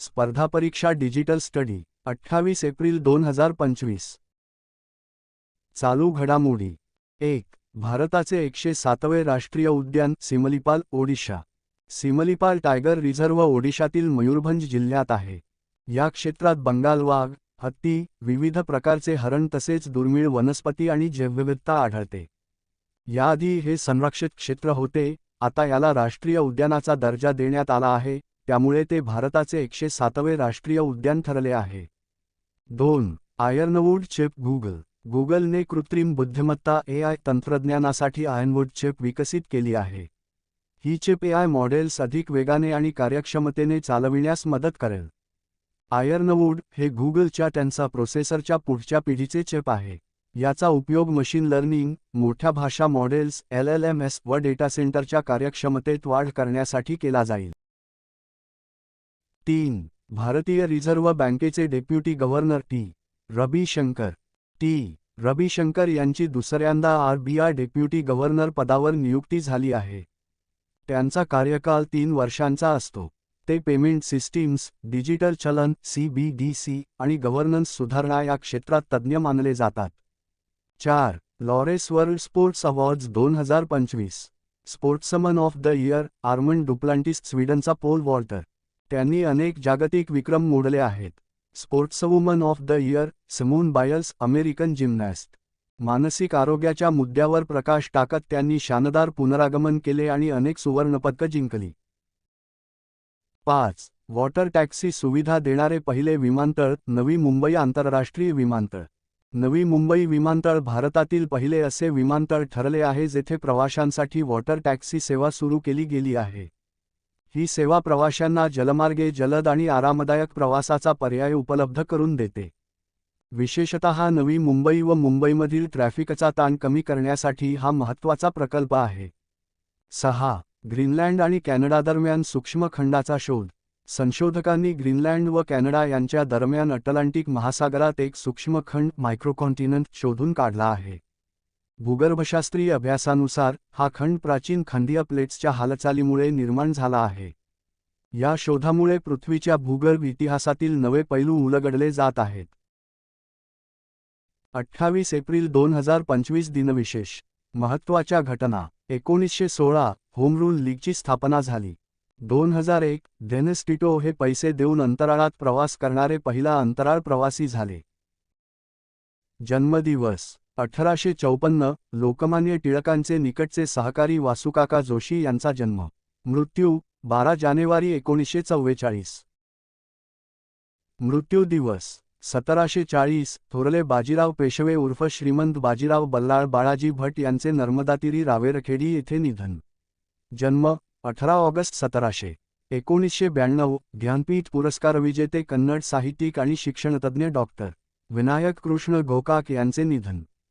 स्पर्धा परीक्षा digital study अठ्ठावीस एप्रिल दोन हजार पंचवीस. चालू घडामोडी. एक भारताचे एकशे सातवे राष्ट्रीय उद्यान सिमलिपाल ओडिशा. सिमलिपाल टायगर रिझर्व्ह ओडिशातील मयूरभंज जिल्ह्यात आहे. या क्षेत्रात बंगाल वाघ हत्ती विविध प्रकारचे हरण तसेच दुर्मिळ वनस्पती आणि जैवविविधता आढळते. याआधी हे संरक्षित क्षेत्र होते आता याला राष्ट्रीय उद्यानाचा दर्जा देण्यात आला आहे त्यामुळे ते भारताचे एकशे सातवे राष्ट्रीय उद्यान ठरले आहे. दोन आयर्नवूड चेप गुगल. गुगलने कृत्रिम बुद्धिमत्ता ए आय तंत्रज्ञानासाठी आयर्नवूड चेप विकसित केली आहे. ही चेप ए आय मॉडेल्स अधिक वेगाने आणि कार्यक्षमतेने चालविण्यास मदत करेल. आयर्नवूड हे गुगलच्या त्यांचा प्रोसेसरच्या पुढच्या पिढीचे चेप आहे. याचा उपयोग मशीन लर्निंग मोठ्या भाषा models L L M S व डेटा सेंटरच्या कार्यक्षमतेत वाढ करण्यासाठी केला जाईल. तीन भारतीय रिझर्व्ह बँकेचे deputy governor T. Rabi Shankar T. Rabi Shankar यांची दुसऱ्यांदा आरबीआय डेप्युटी गव्हर्नर पदावर नियुक्ती झाली आहे. त्यांचा कार्यकाल तीन वर्षांचा असतो. ते पेमेंट सिस्टीम्स डिजिटल चलन सीबीडीसी आणि गव्हर्नन्स सुधारणा या क्षेत्रात तज्ज्ञ मानले जातात. चार लॉरेस वर्ल्ड स्पोर्ट्स अवॉर्ड्स दोन हजार पंचवीस. Sportsman of the year Armand Duplantis स्वीडनचा pole vaulter. त्यांनी अनेक जागतिक विक्रम मोडले आहेत. स्पोर्ट्सवुमन ऑफ द इयर समून बायल्स अमेरिकन जिम्नॅस्ट. मानसिक आरोग्याच्या मुद्द्यावर प्रकाश टाकत त्यांनी शानदार पुनरागमन केले आणि अनेक सुवर्णपदकं जिंकली. पाच. वॉटर टॅक्सी सुविधा देणारे पहिले विमानतळ नवी मुंबई आंतरराष्ट्रीय विमानतळ. नवी मुंबई विमानतळ भारतातील पहिले असे विमानतळ ठरले आहे जेथे प्रवाशांसाठी वॉटर टॅक्सी सेवा सुरू केली गेली आहे. ही सेवा प्रवाशांना जलमार्गे जलद आणि आरामदायक प्रवासाचा पर्याय उपलब्ध करून देते. विशेषतः नवी मुंबई व मुंबईमधील ट्रॅफिकचा ताण कमी करण्यासाठी हा महत्त्वाचा प्रकल्प आहे. सहा. ग्रीनलँड आणि कॅनडादरम्यान सूक्ष्म खंडाचा शोध. संशोधकांनी ग्रीनलँड व कॅनडा यांच्या दरम्यान अटलांटिक महासागरात एक सूक्ष्म खंड मायक्रोकॉन्टिनंट शोधून काढला आहे. भूगर्भशास्त्रीय अभ्यासानुसार हा खंड प्राचीन खंदीय प्लेट्सच्या हालचालीमुळे निर्माण झाला आहे. या शोधामुळे पृथ्वीच्या भूगर्भ इतिहासातील नवे पैलू उलगडले जात आहेत. अठ्ठावीस एप्रिल दोन हजार पंचवीस दिनविशेष. महत्त्वाच्या घटना. एकोणीसशे सोळा होम रूल लीगची स्थापना झाली. दोन हजार एक डेनिस टिटो हे पैसे देऊन अंतराळात प्रवास करणारे पहिला अंतराळ प्रवासी झाले. जन्मदिवस. अठराशे चौपन्न लोकमान्य टिळकांचे निकटचे सहकारी वासुकाका जोशी यांचा जन्म. मृत्यू बारा जानेवारी एकोणीसशे चव्वेचाळीस. मृत्यू दिवस सतराशे चाळीस थोरले बाजीराव पेशवे उर्फ श्रीमंत बाजीराव बल्लाळ बाळाजी भट यांचे नर्मदातिरी रावेरखेडी येथे निधन. जन्म अठरा ऑगस्ट सतराशे. एकोणीसशे ब्याण्णव ज्ञानपीठ पुरस्कार विजेते कन्नड साहित्यिक आणि शिक्षणतज्ज्ञ डॉक्टर. विनायक कृष्ण घोकाक यांचे निधन.